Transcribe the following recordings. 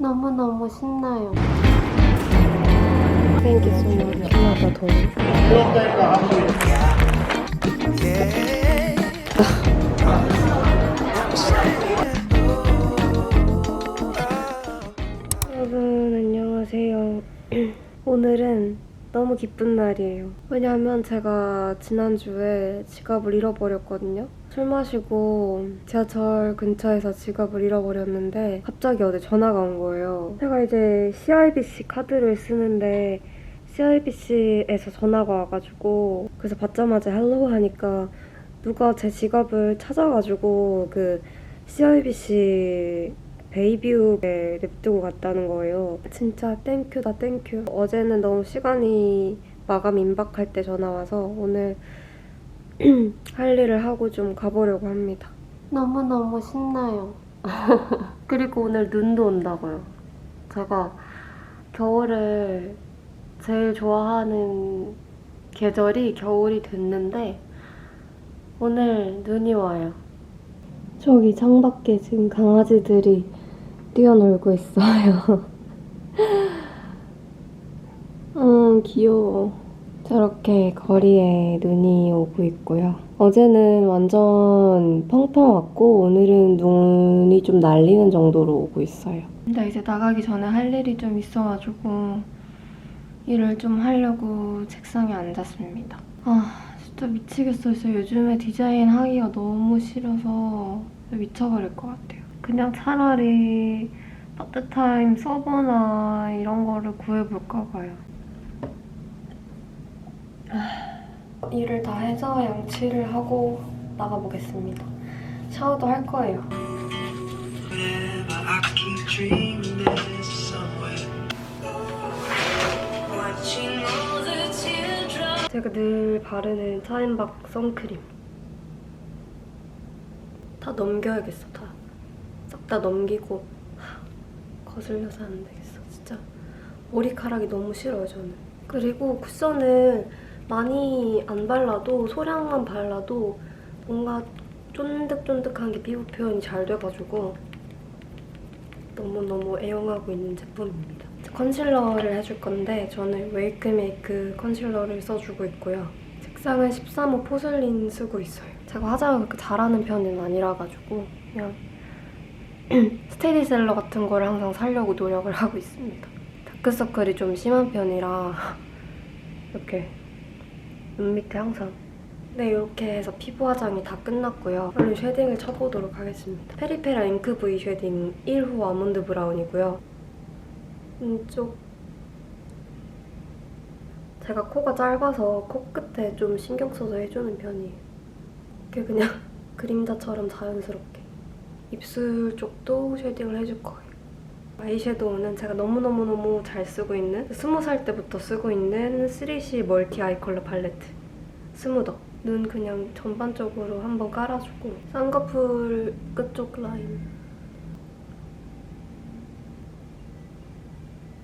너무너무 신나요. Thank you so. 하나가 더. 여러분 안녕하세요. 오늘은 너무 기쁜 날이에요. 왜냐하면 제가 지난주에 지갑을 잃어버렸거든요. 술 마시고 지하철 근처에서 지갑을 잃어버렸는데 갑자기 어제 전화가 온 거예요. 제가 이제 CIBC 카드를 쓰는데 CIBC에서 전화가 와가지고 그래서 받자마자 헬로우 하니까 누가 제 지갑을 찾아가지고 그 CIBC 베이비우에 냅두고 갔다는 거예요. 진짜 땡큐다 땡큐. 어제는 너무 시간이 마감 임박할 때 전화 와서 오늘 할 일을 하고 좀 가보려고 합니다. 너무너무 신나요. 그리고 오늘 눈도 온다고요. 제가 겨울을 제일 좋아하는 계절이 겨울이 됐는데 오늘 눈이 와요. 저기 창밖에 지금 강아지들이 뛰어놀고 있어요. 음, 귀여워. 저렇게 거리에 눈이 오고 있고요. 어제는 완전 펑펑 왔고 오늘은 눈이 좀 날리는 정도로 오고 있어요. 근데 이제 나가기 전에 할 일이 좀 있어가지고 일을 좀 하려고 책상에 앉았습니다. 아, 진짜 미치겠어요. 진짜 요즘에 디자인 하기가 너무 싫어서 미쳐버릴 것 같아요. 그냥 차라리 파트타임 서버나 이런 거를 구해볼까 봐요. 아, 일을 다 해서 양치를 하고 나가보겠습니다. 샤워도 할 거예요. 제가 늘 바르는 차인박 선크림. 다 넘겨야겠어, 다. 싹 다 넘기고 하, 거슬려서 안 되겠어, 진짜. 머리카락이 너무 싫어요, 저는. 그리고 쿠션을 많이 안 발라도 소량만 발라도 뭔가 쫀득쫀득한 게 피부 표현이 잘 돼가지고 너무너무 애용하고 있는 제품입니다. 컨실러를 해줄 건데 저는 웨이크메이크 컨실러를 써주고 있고요. 색상은 13호 포슬린 쓰고 있어요. 제가 화장을 그렇게 잘하는 편은 아니라가지고 그냥 스테디셀러 같은 거를 항상 사려고 노력을 하고 있습니다. 다크서클이 좀 심한 편이라 이렇게 눈 밑에 항상 네, 이렇게 해서 피부 화장이 다 끝났고요. 얼른 쉐딩을 쳐보도록 하겠습니다. 페리페라 잉크 V 쉐딩 1호 아몬드 브라운이고요. 이쪽 제가 코가 짧아서 코끝에 좀 신경 써서 해주는 편이에요. 이렇게 그냥 그림자처럼 자연스럽게 입술 쪽도 쉐딩을 해줄 거예요. 아이섀도우는 제가 너무너무너무 잘 쓰고 있는 스무 살 때부터 쓰고 있는 3C 멀티 아이 컬러 팔레트. 스무더. 눈 그냥 전반적으로 한번 깔아주고 쌍꺼풀 끝쪽 라인.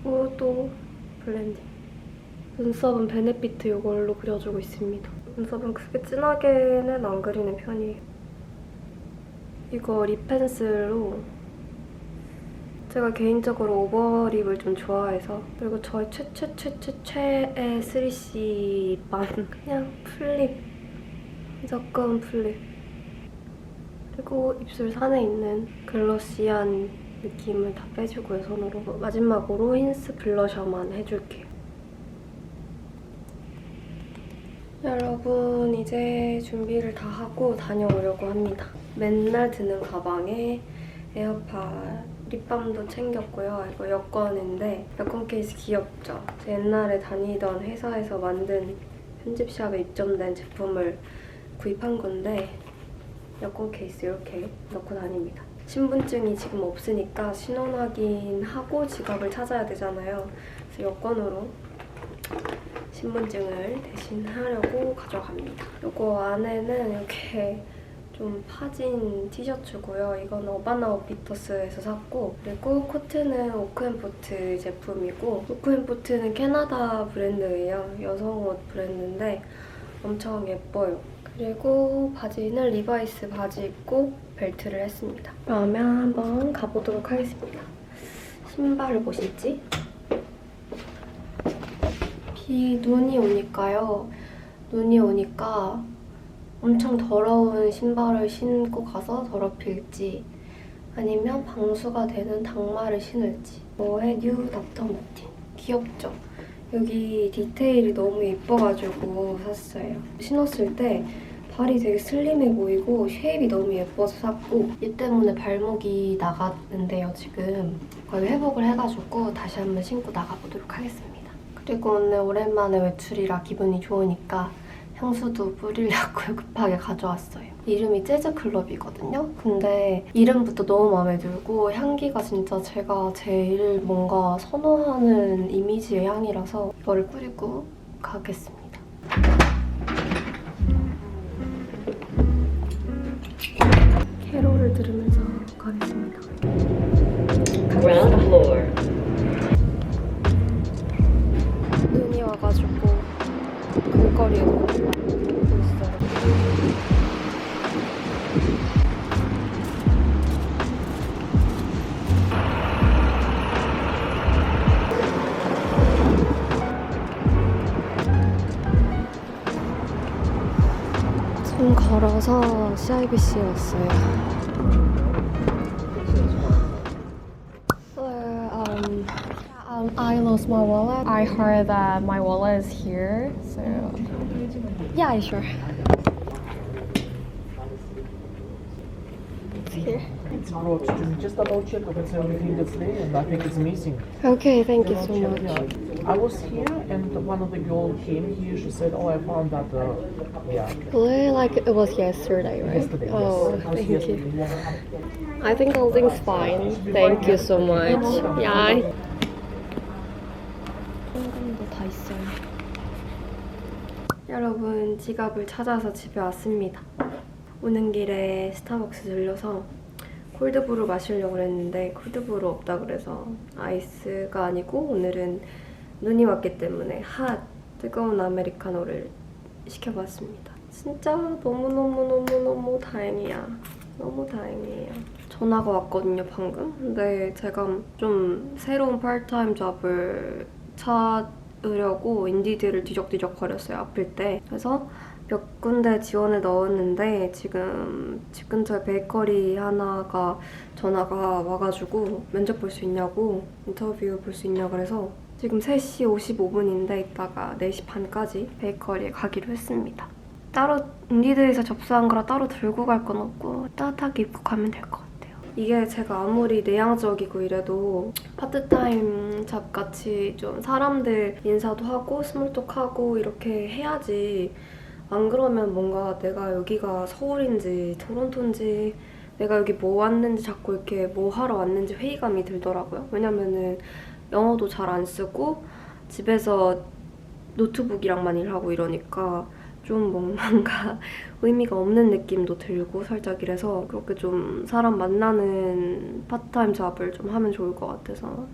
그리고 블렌딩. 눈썹은 베네피트 이걸로 그려주고 있습니다. 눈썹은 크게 진하게는 안 그리는 편이에요. 이거 립 펜슬로 제가 개인적으로 오버립을 좀 좋아해서 그리고 저의 최최최최 최애 3C 반 그냥 플립 무조건 플립. 그리고 입술 산에 있는 글로시한 느낌을 다 빼주고요 손으로 마지막으로 힌스 블러셔만 해줄게요. 여러분 이제 준비를 다 하고 다녀오려고 합니다. 맨날 드는 가방에 에어팟 립밤도 챙겼고요. 이거 여권인데 여권 케이스 귀엽죠? 제 옛날에 다니던 회사에서 만든 편집샵에 입점된 제품을 구입한 건데 여권 케이스 이렇게 넣고 다닙니다. 신분증이 지금 없으니까 신원 확인하고 지갑을 찾아야 되잖아요. 그래서 여권으로 신분증을 대신 하려고 가져갑니다. 이거 안에는 이렇게 좀 파진 티셔츠고요. 이건 어바나 오피터스에서 샀고 그리고 코트는 오크앤포트 제품이고 오크앤포트는 캐나다 브랜드예요. 여성 옷 브랜드인데 엄청 예뻐요. 그리고 바지는 리바이스 바지 입고 벨트를 했습니다. 그러면 한번 가보도록 하겠습니다. 신발을 뭐 신지? 비 눈이 오니까요. 눈이 오니까 엄청 더러운 신발을 신고 가서 더럽힐지 아니면 방수가 되는 닭말을 신을지 뭐의 뉴 닥터 마틴 귀엽죠? 여기 디테일이 너무 예뻐가지고 샀어요. 신었을 때 발이 되게 슬림해 보이고 쉐입이 너무 예뻐서 샀고 이 때문에 발목이 나갔는데요 지금 거의 회복을 해가지고 다시 한번 신고 나가보도록 하겠습니다. 그리고 오늘 오랜만에 외출이라 기분이 좋으니까 향수도 뿌리려고 급하게 가져왔어요. 이름이 재즈클럽이거든요. 근데 이름부터 너무 마음에 들고 향기가 진짜 제가 제일 뭔가 선호하는 이미지의 향이라서 이거를 뿌리고 가겠습니다. 좀 걸어서 CIBC에 왔어요. Hello, um, um, I lost my wallet. I heard that my wallet is here, so yeah, sure. It's here. It's brought to me. Just double check if it's everything that's there, and I think it's missing. Okay, thank you Double so check, much. I was here, and one of the girls came here. She said, "Oh, I found that." Uh, yeah, Really, like it was yesterday, right? yesterday. Oh, yes. Was thank you. I think everything's fine. Thank you so much. Yeah. 현금도 다 있어요. 여러분, 지갑을 찾아서 집에 왔습니다. 오는 길에 스타벅스 들려서 콜드브루 마시려고 했는데 콜드브루 없다 그래서 아이스가 아니고 오늘은 눈이 왔기 때문에 핫 뜨거운 아메리카노를 시켜봤습니다. 진짜 너무너무너무너무 다행이야. 너무 다행이에요. 전화가 왔거든요, 방금. 근데 제가 좀 새로운 파트타임 잡을 찾으려고 인디드를 뒤적뒤적 거렸어요, 아플 때. 그래서 몇 군데 지원을 넣었는데 지금 집 근처에 베이커리 하나가 전화가 와가지고 면접 볼 수 있냐고 인터뷰 볼 수 있냐고 그래서 지금 3시 55분인데 이따가 4시 반까지 베이커리에 가기로 했습니다. 따로 인디드에서 접수한 거라 따로 들고 갈 건 없고 따뜻하게 입고 가면 될 것 같아요. 이게 제가 아무리 내향적이고 이래도 파트타임 잡 같이 좀 사람들 인사도 하고 스몰톡하고 이렇게 해야지 안 그러면 뭔가 내가 여기가 서울인지 토론토인지 내가 여기 뭐 왔는지 자꾸 이렇게 뭐 하러 왔는지 회의감이 들더라고요. 왜냐면은 영어도 잘 안 쓰고 집에서 노트북이랑만 일하고 이러니까 좀 뭔가 의미가 없는 느낌도 들고 살짝 이래서 그렇게 좀 사람 만나는 파트타임 잡을 좀 하면 좋을 것 같아서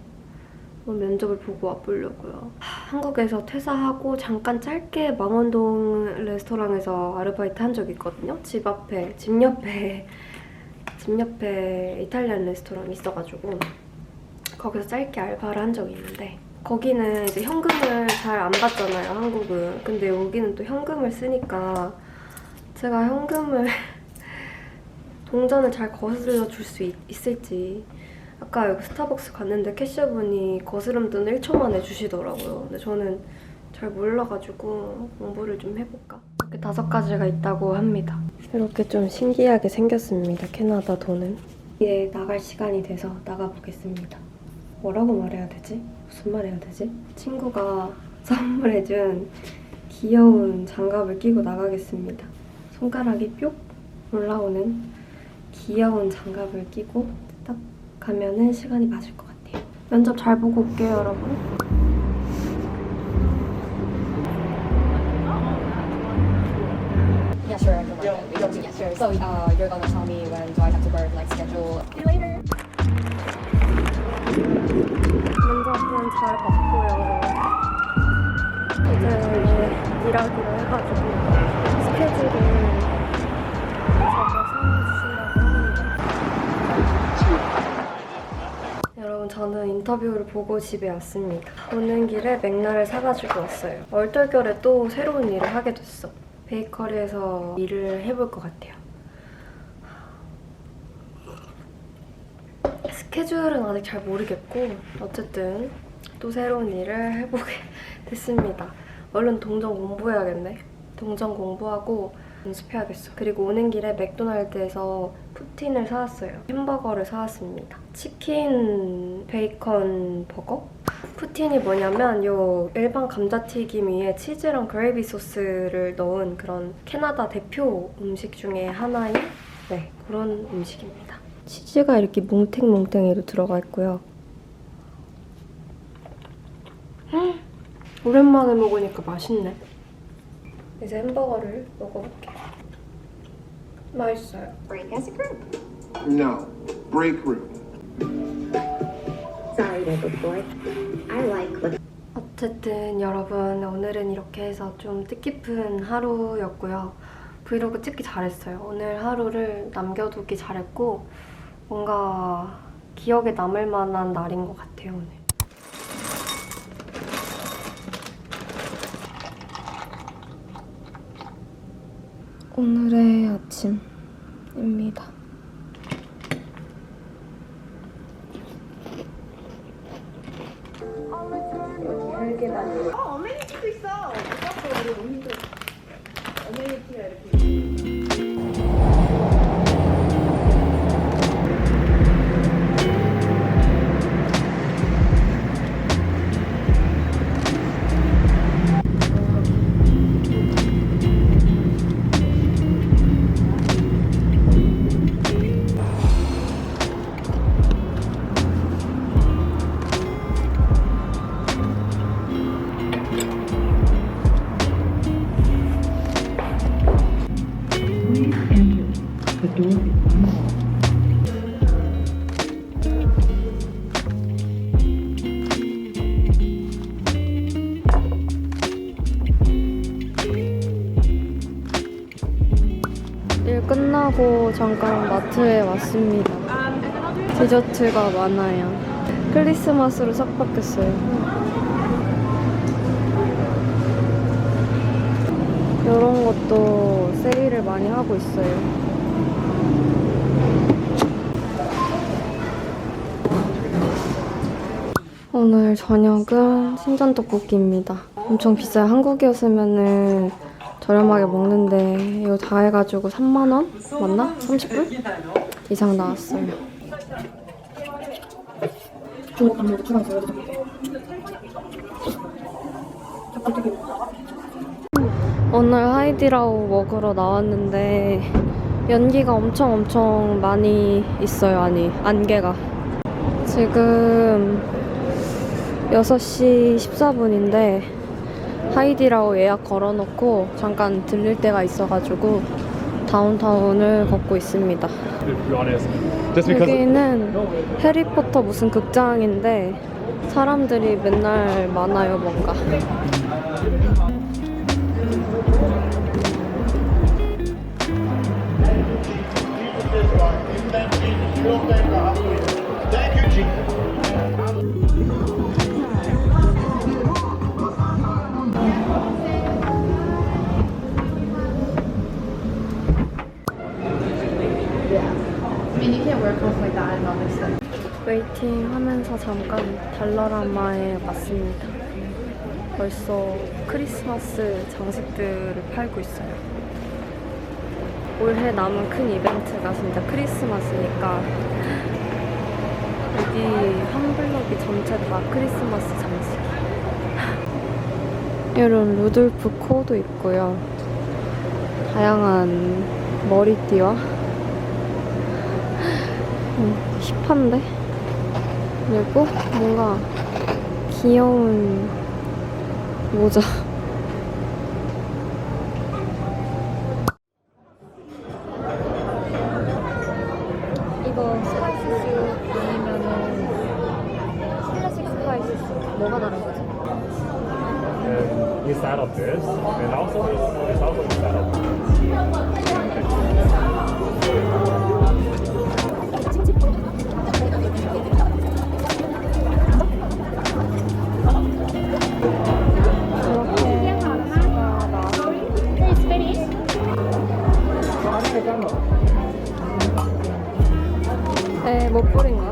면접을 보고 와보려고요. 하, 한국에서 퇴사하고 잠깐 짧게 망원동 레스토랑에서 아르바이트 한 적이 있거든요. 집 앞에, 집 옆에, 집 옆에 이탈리안 레스토랑이 있어가지고 거기서 짧게 알바를 한 적이 있는데 거기는 이제 현금을 잘 안 받잖아요, 한국은. 근데 여기는 또 현금을 쓰니까 제가 현금을 동전을 잘 거슬러 줄 수 있을지 아까 여기 스타벅스 갔는데 캐셔분이 거스름 돈 1초 만에 주시더라고요. 근데 저는 잘 몰라가지고 공부를 좀 해볼까. 이렇게 다섯 가지가 있다고 합니다. 이렇게 좀 신기하게 생겼습니다. 캐나다 돈은. 이제 나갈 시간이 돼서 나가보겠습니다. 뭐라고 말해야 되지? 무슨 말 해야 되지? 친구가 선물해준 귀여운 장갑을 끼고 나가겠습니다. 손가락이 뿅 올라오는 귀여운 장갑을 끼고 딱 가면은 시간이 맞을 것 같아요. 면접 잘 보고 올게요, 여러분. Yeah, sure. I can work out. Yeah, sure. So uh, you're gonna tell me when do I have to work, like schedule. See you later. 면접은 잘 봤고요. 이제 일하기로 해가지고 스케줄을 저는 인터뷰를 보고 집에 왔습니다. 오는 길에 맥날을 사가지고 왔어요. 얼떨결에 또 새로운 일을 하게 됐어. 베이커리에서 일을 해볼 것 같아요. 스케줄은 아직 잘 모르겠고 어쨌든 또 새로운 일을 해보게 됐습니다. 얼른 동전 공부해야겠네. 동전 공부하고 연습해야겠어. 그리고 오는 길에 맥도날드에서 푸틴을 사왔어요. 햄버거를 사왔습니다. 치킨 베이컨 버거? 푸틴이 뭐냐면 요 일반 감자튀김 위에 치즈랑 그레이비 소스를 넣은 그런 캐나다 대표 음식 중에 하나인 네 그런 음식입니다. 치즈가 이렇게 뭉탱뭉탱이로 들어가 있고요. 음, 오랜만에 먹으니까 맛있네. 이제 햄버거를 먹어볼게요. 맛있어요. Break as a group. No. Break room. Sorry, little boy. I like what 어쨌든 여러분 오늘은 이렇게 해서 좀 뜻깊은 하루였고요. 브이로그 찍기 잘했어요. 오늘 하루를 남겨두기 잘했고 뭔가 기억에 남을 만한 날인 것 같아요 오늘. 오늘의 아침 잠깐 마트에 왔습니다. 디저트가 많아요. 크리스마스로 싹 바뀌었어요. 이런 것도 세일을 많이 하고 있어요. 오늘 저녁은 신전 떡볶이입니다. 엄청 비싸요. 한국이었으면은 저렴하게 먹는데 이거 다 해가지고 3만 원 맞나? 30불 이상 나왔어요. 오늘 하이디라우 먹으러 나왔는데 연기가 엄청 엄청 많이 있어요. 아니 안개가 지금 6시 14분인데 하이디라고 예약 걸어놓고 잠깐 들릴 때가 있어가지고 다운타운을 걷고 있습니다. 여기는 해리포터 무슨 극장인데 사람들이 맨날 많아요 뭔가. 웨이팅 하면서 잠깐 달러라마에 왔습니다. 벌써 크리스마스 장식들을 팔고 있어요. 올해 남은 큰 이벤트가 진짜 크리스마스니까 여기 한 블럭이 전체 다 크리스마스 장식. 이런 루돌프 코도 있고요. 다양한 머리띠와 음, 힙한데? 그리고 뭔가 귀여운 모자. 이거 스파이스스 아니면은 클래식 스파이스스 뭐가 다른 거지? uh, inside of this, and also it's also inside of this. 네, 못 뿌린 거.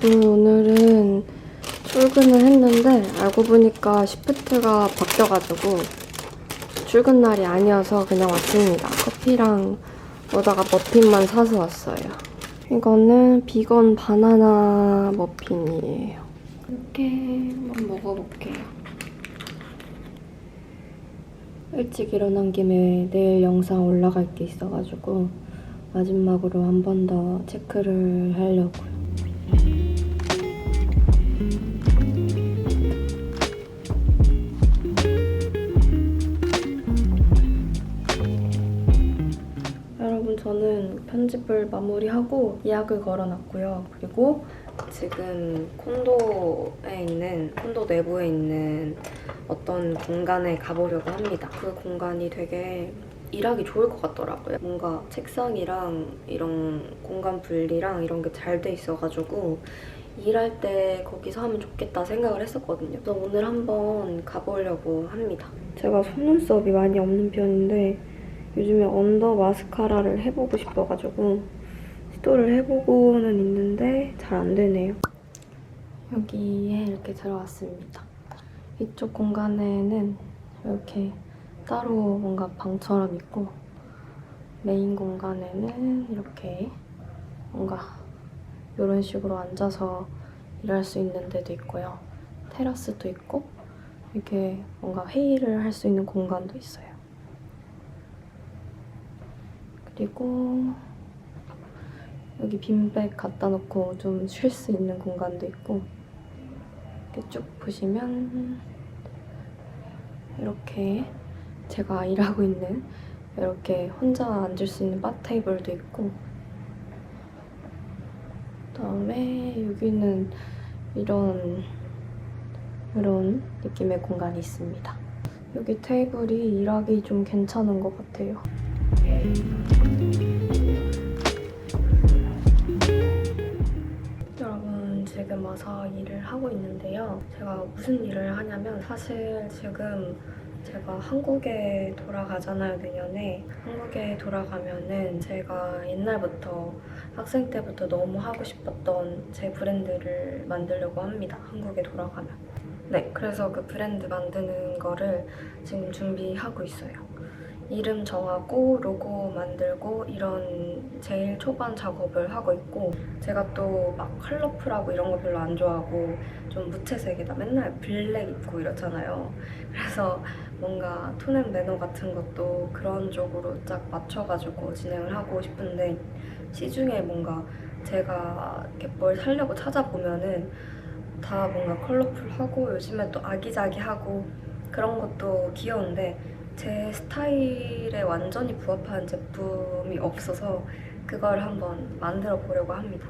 여러분 오늘은 출근을 했는데 알고 보니까 시프트가 바뀌어가지고 출근 날이 아니어서 그냥 왔습니다. 커피랑 오다가 머핀만 사서 왔어요. 이거는 비건 바나나 머핀이에요. 이렇게 한번 먹어볼게요. 일찍 일어난 김에 내일 영상 올라갈 게 있어가지고 마지막으로 한 번 더 체크를 하려고요. 저는 편집을 마무리하고 예약을 걸어놨고요. 그리고 지금 콘도에 있는 콘도 내부에 있는 어떤 공간에 가보려고 합니다. 그 공간이 되게 일하기 좋을 것 같더라고요. 뭔가 책상이랑 이런 공간 분리랑 이런 게 잘 돼 있어가지고 일할 때 거기서 하면 좋겠다 생각을 했었거든요. 그래서 오늘 한번 가보려고 합니다. 제가 속눈썹이 많이 없는 편인데 요즘에 언더 마스카라를 해보고 싶어가지고 시도를 해보고는 있는데 잘 안 되네요. 여기에 이렇게 들어왔습니다. 이쪽 공간에는 이렇게 따로 뭔가 방처럼 있고 메인 공간에는 이렇게 뭔가 이런 식으로 앉아서 일할 수 있는 데도 있고요. 테라스도 있고 이렇게 뭔가 회의를 할 수 있는 공간도 있어요. 그리고 여기 빈백 갖다 놓고 좀 쉴 수 있는 공간도 있고 이렇게 쭉 보시면 이렇게 제가 일하고 있는 이렇게 혼자 앉을 수 있는 바 테이블도 있고 그다음에 여기는 이런 이런 느낌의 공간이 있습니다. 여기 테이블이 일하기 좀 괜찮은 것 같아요. 여러분 지금 와서 일을 하고 있는데요. 제가 무슨 일을 하냐면 사실 지금 제가 한국에 돌아가잖아요 내년에. 한국에 돌아가면은 제가 옛날부터 학생 때부터 너무 하고 싶었던 제 브랜드를 만들려고 합니다 한국에 돌아가면. 네 그래서 그 브랜드 만드는 거를 지금 준비하고 있어요 이름 정하고 로고 만들고 이런 제일 초반 작업을 하고 있고 제가 또 막 컬러풀하고 이런 거 별로 안 좋아하고 좀 무채색에다. 맨날 블랙 입고 이렇잖아요. 그래서 뭔가 톤앤 매너 같은 것도 그런 쪽으로 쫙 맞춰가지고 진행을 하고 싶은데 시중에 뭔가 제가 이렇게 뭘 살려고 찾아보면은 다 뭔가 컬러풀하고 요즘에 또 아기자기하고 그런 것도 귀여운데 제 스타일에 완전히 부합하는 제품이 없어서 그걸 한번 만들어 보려고 합니다.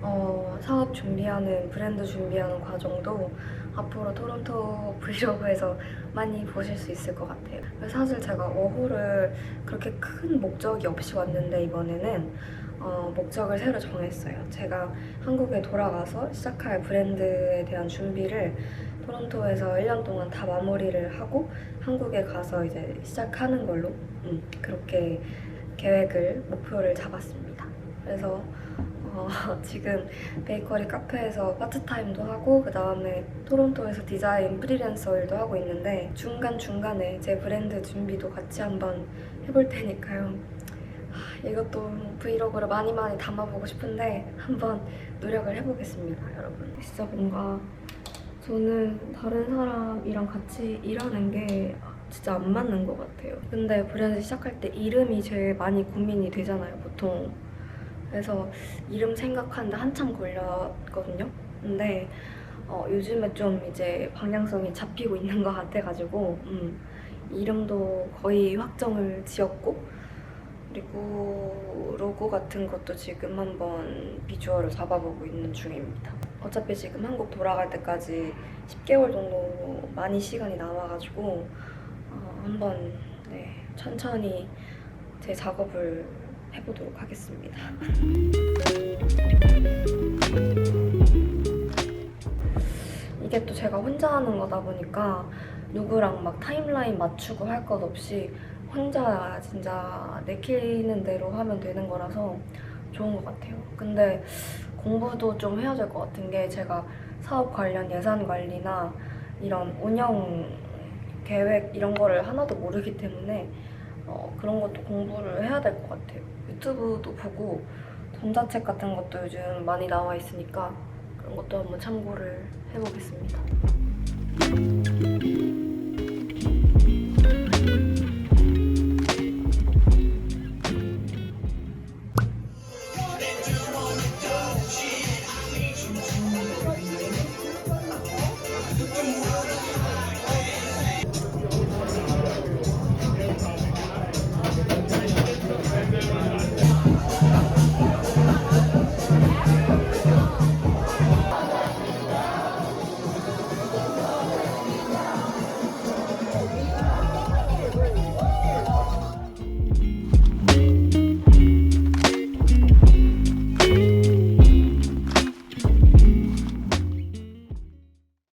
어, 사업 준비하는 브랜드 준비하는 과정도 앞으로 토론토 브이로그에서 많이 보실 수 있을 것 같아요. 사실 제가 워홀을 그렇게 큰 목적이 없이 왔는데 이번에는 어, 목적을 새로 정했어요. 제가 한국에 돌아가서 시작할 브랜드에 대한 준비를 토론토에서 1년 동안 다 마무리를 하고 한국에 가서 이제 시작하는 걸로 음, 그렇게 계획을 목표를 잡았습니다. 그래서 어, 지금 베이커리 카페에서 파트타임도 하고 그 다음에 토론토에서 디자인 프리랜서 일도 하고 있는데 중간중간에 제 브랜드 준비도 같이 한번 해볼 테니까요. 하, 이것도 브이로그를 많이 많이 담아보고 싶은데 한번 노력을 해보겠습니다, 여러분. 진짜 뭔가 저는 다른 사람이랑 같이 일하는 게 진짜 안 맞는 것 같아요. 근데 브랜드 시작할 때 이름이 제일 많이 고민이 되잖아요, 보통. 그래서 이름 생각하는데 한참 걸렸거든요. 근데 어, 요즘에 좀 이제 방향성이 잡히고 있는 것 같아가지고 음, 이름도 거의 확정을 지었고 그리고 로고 같은 것도 지금 한번 비주얼을 잡아보고 있는 중입니다. 어차피 지금 한국 돌아갈 때까지 10개월 정도 많이 시간이 남아가지고 어, 한번 네, 천천히 제 작업을 해보도록 하겠습니다. 이게 또 제가 혼자 하는 거다 보니까 누구랑 막 타임라인 맞추고 할 것 없이 혼자 진짜 내키는 대로 하면 되는 거라서 좋은 것 같아요. 근데 공부도 좀 해야 될 것 같은 게 제가 사업 관련 예산 관리나 이런 운영 계획 이런 거를 하나도 모르기 때문에 어, 그런 것도 공부를 해야 될 것 같아요. 유튜브도 보고 전자책 같은 것도 요즘 많이 나와 있으니까 그런 것도 한번 참고를 해보겠습니다.